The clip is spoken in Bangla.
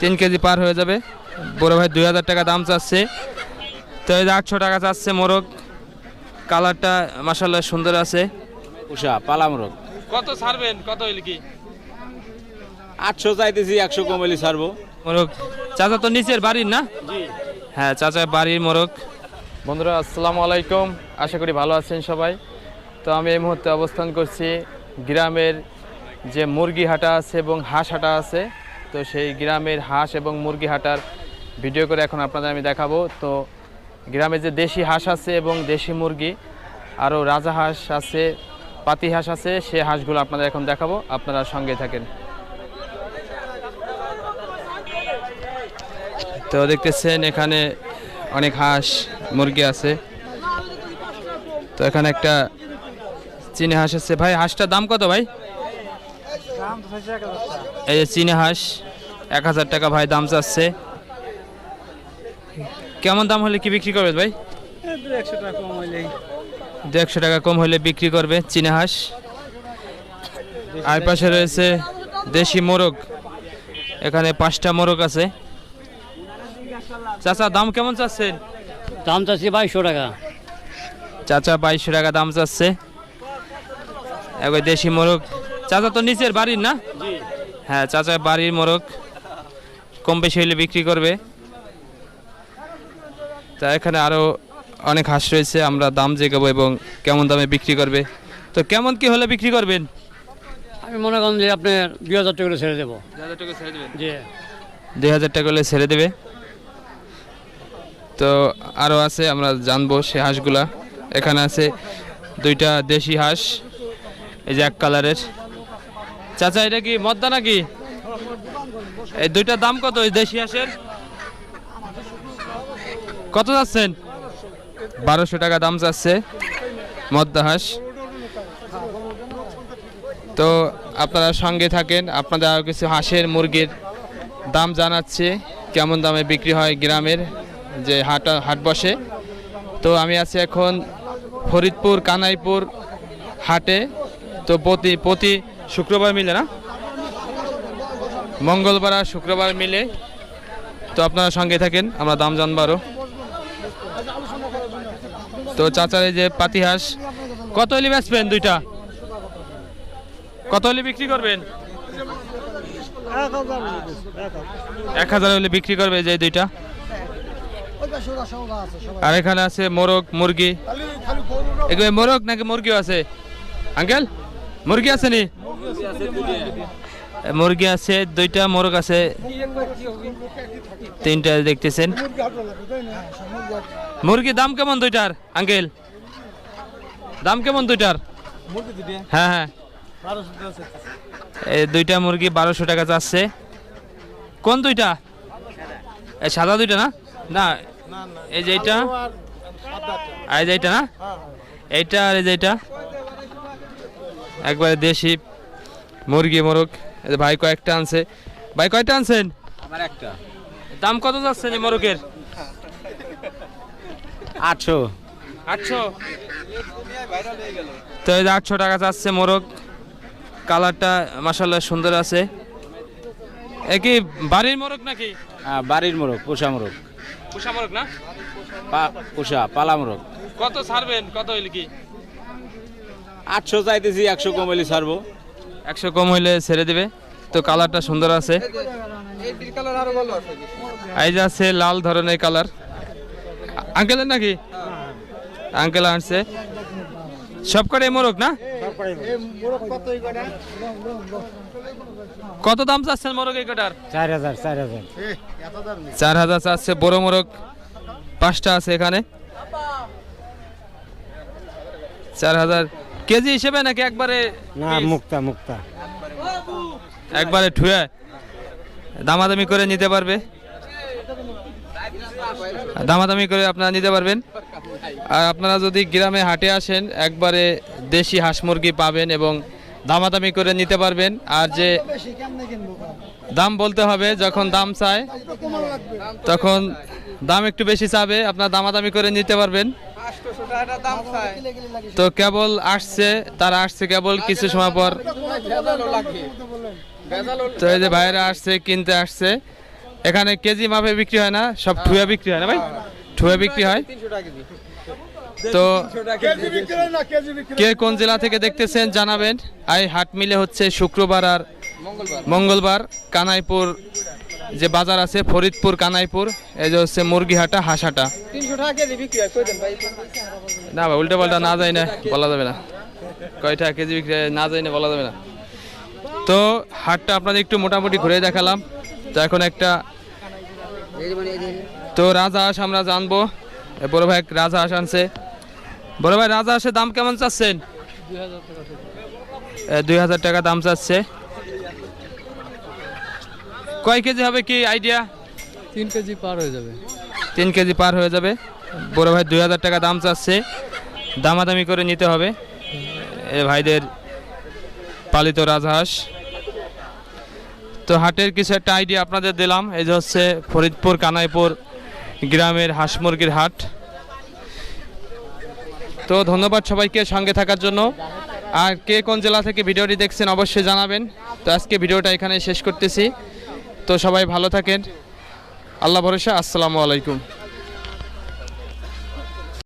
তিন কেজি পার হয়ে যাবে। বড় ভাই দুই হাজার টাকা দাম চাচ্ছে। তো এই যে আটশো টাকা চাচ্ছে মোরগ। কালারটা মাসাল্লাহ সুন্দর আছে। উষা পালা মোরগ। কত ছাড়বেন? কত হইল কি? আটশো চাইতেছি একশো কমেলি ছাড়বো। মোরগ। চাচা তো নিচের বাড়ির না? হ্যাঁ চাচা বাড়ির মোরগ। বন্ধুরা আসসালামু আলাইকুম। আশা করি ভালো আছেন সবাই। তো আমি এই মুহূর্তে অবস্থান করছি গ্রামের যে মুরগি হাটা আছে এবং হাঁস হাটা আছে। তো সেই গ্রামের হাঁস এবং মুরগি হাটার ভিডিও করে এখন আপনাদের আমি দেখাবো। তো গ্রামে যে দেশি হাঁস আছে এবং দেশি মুরগি আরও রাজা হাঁস আছে পাতি হাঁস আছে সে হাঁসগুলো আপনাদের এখন দেখাবো। আপনারা সঙ্গে থাকেন। তো দেখতেছেন এখানে অনেক হাঁস মুরগি আছে। তো এখানে একটা চীনে হাঁস আছে। ভাই হাঁসটার দাম কত ভাই? এই যে চীনে হাঁস। এক হাজার টাকা ভাই দাম চাচ্ছে কেমন দাম হলে কি বিক্রি করবে ভাই? দু একশো টাকা কম হলে বিক্রি করবে চীনে হাঁস। আর পাশে রয়েছে দেশি মোরগ। এখানে পাঁচটা মোরগ আছে। চাচা দাম কেমন চাচ্ছেন দাম চাচ্ছি বাইশশো টাকা। চাচা বাইশশো টাকা দাম চাচ্ছে একবার দেশি মোরগ। চাচা তো নিচের বাড়ির না? হ্যাঁ চাচা বাড়ির মোরগ। কম বেশি হলে বিক্রি করবে। তা এখানে আরও অনেক হাঁস রয়েছে আমরা দাম জেগাবো এবং কেমন দামে বিক্রি করবে। তো কেমন কি হলে বিক্রি করবেন? আমি মনে করেন যে আপনার দুই হাজার টাকা করে ছেড়ে দেবো। দুই হাজার টাকা হলে ছেড়ে দেবে। তো আরও আছে আমরা জানব সে হাঁসগুলা। এখানে আছে দুইটা দেশি হাঁস এই যে এক কালারের। চাচা এটা কি মদ্দা নাকি? এই দুইটার দাম কত এই দেশি হাঁসের? কত যাচ্ছেন? বারোশো টাকা দাম যাচ্ছে মদ্দা হাঁস। তো আপনারা সঙ্গে থাকেন, আপনাদের আরও কিছু হাঁসের মুরগির দাম জানাচ্ছে, কেমন দামে বিক্রি হয় গ্রামের যে হাট হাট বসে। তো আমি আছি এখন ফরিদপুর, কানাইপুর হাটে। তো প্রতি প্রতি শুক্রবার মিলে না? মঙ্গলবার আর শুক্রবার মিলে। তো আপনারা সঙ্গে থাকেন, আমরা দাম জানব আরও তো চাচার এই যে পাতি হাঁস কত হলে বেচবেন দুইটা? কত হলে বিক্রি করবেন? এক হাজার হলে বিক্রি করবে যে দুইটা। আর এখানে আছে মোরগ, মুরগি। এগুলো মোরগ নাকি মুরগিও আছে? আঙ্কেল, মুরগি আছে নি? মুরগি আছে, দুইটা মোরগ আছে। তিনটা দেখতেছেন। মুরগি দাম কেমন দুইটার, আঙ্কেল? দাম কেমন দুইটার? হ্যাঁ হ্যাঁ। এই দুইটা মুরগি বারোশো টাকা চাচ্ছে কোন দুইটা? সাদা দুইটা না? না, এই যে এইটা। আর এইটা না? এইটা আর এই যে এইটা। একবারে দেশি মুরগি, মোরগ। ভাই কয়েকটা আনছে। ভাই কয়টা আনছেন? আমার একটা। দাম কত যাচ্ছেন এই মোরগের? আটশো। আটশো? তো এই আটশো টাকা চাচ্ছে মোরগ। কালারটা মাসাল্লাহ সুন্দর আছে। এ কি বাড়ির মোরগ নাকি? হ্যাঁ, বাড়ির মোরগ পোষা মোরগ। পুষা মোরগ না? পা- পালা পালামরক কত ছাড়বেন? কত হইল কি? আটশো চাইতেছি একশো কমেলি ছাড়বো। একশো কম হইলে ছেড়ে দেবে। তো কালারটা সুন্দর আছে। এই যে আছে লাল ধরনের কালার। আঙ্কেলের নাকি? আঙ্কেল আনছে সব কটাই মোরগ না? কত দাম চাচ্ছেন মোরগ এই কটার? চার হাজার চার হাজার। চার হাজার চাচ্ছে বড় মোরগ। পাঁচটা আছে এখানে। চার হাজার কেজি হিসেবে নাকি একবারে না মুক্তা মুক্তা। একবারে ঠুয়ে দামাদামি করে নিতে পারবে। দামাদামি করে আপনারা নিতে পারবেন। আর আপনারা যদি গ্রামে হাটে আসেন একবারে দেশি হাঁস মুরগি পাবেন এবং দামাদামি করে নিতে পারবেন। আর যে দাম বলতে হবে যখন দাম চায় তখন দাম একটু বেশি চাবে আপনার দামাদামি করে নিতে পারবেন। তো কেবল আসছে তারা আসছে কেবল কিছু সময় পর। তো এই যে ভাইরা আসছে কিনতে আসছে। এখানে কেজি মাপে বিক্রি হয় না সব ঠুয়া বিক্রি হয় না ভাই? ঠুয়া বিক্রি হয়? তো কে কোন জেলা থেকে দেখতেছেন জানাবেন। আই হাট মিলে হচ্ছে শুক্রবার আর মঙ্গলবার কানাইপুর যে বাজার আছে ফরিদপুর কানাইপুর এই যে হচ্ছে মুরগি হাটা হাঁস না ভাই উল্টো পাল্টা না যায় না বলা যাবে না। কয়টা কেজি বিক্রি না যায় না বলা যাবে না। তো হাটটা আপনাদের একটু মোটামুটি ঘুরে দেখালাম। তো এখন একটা তো রাজা হাঁস আমরা জানব। বড় ভাই রাজা হাঁস আনছে। বড় ভাই রাজা হাঁসের দাম কেমন চাচ্ছেন? দুই হাজার টাকা দাম চাচ্ছে। কয় কেজি হবে কি আইডিয়া তিন কেজি পার হয়ে যাবে। তিন কেজি পার হয়ে যাবে। বড় ভাই দুই হাজার টাকা দাম চাচ্ছে। দামাদামি করে নিতে হবে। এ ভাইদের পালিত রাজহাঁস। তো হাটের কিছু একটা আইডিয়া আপনাদের দিলাম। এই যে হচ্ছে ফরিদপুর কানাইপুর গ্রামের হাঁস মুরগির হাট। তো ধন্যবাদ সবাইকে সঙ্গে থাকার জন্য। আর কে কোন জেলা থেকে ভিডিওটি দেখছেন অবশ্যই জানাবেন। তো আজকে ভিডিওটা এখানে শেষ করতেছি। তো সবাই ভালো থাকেন। আল্লাহ ভরসা আসসালামু আলাইকুম।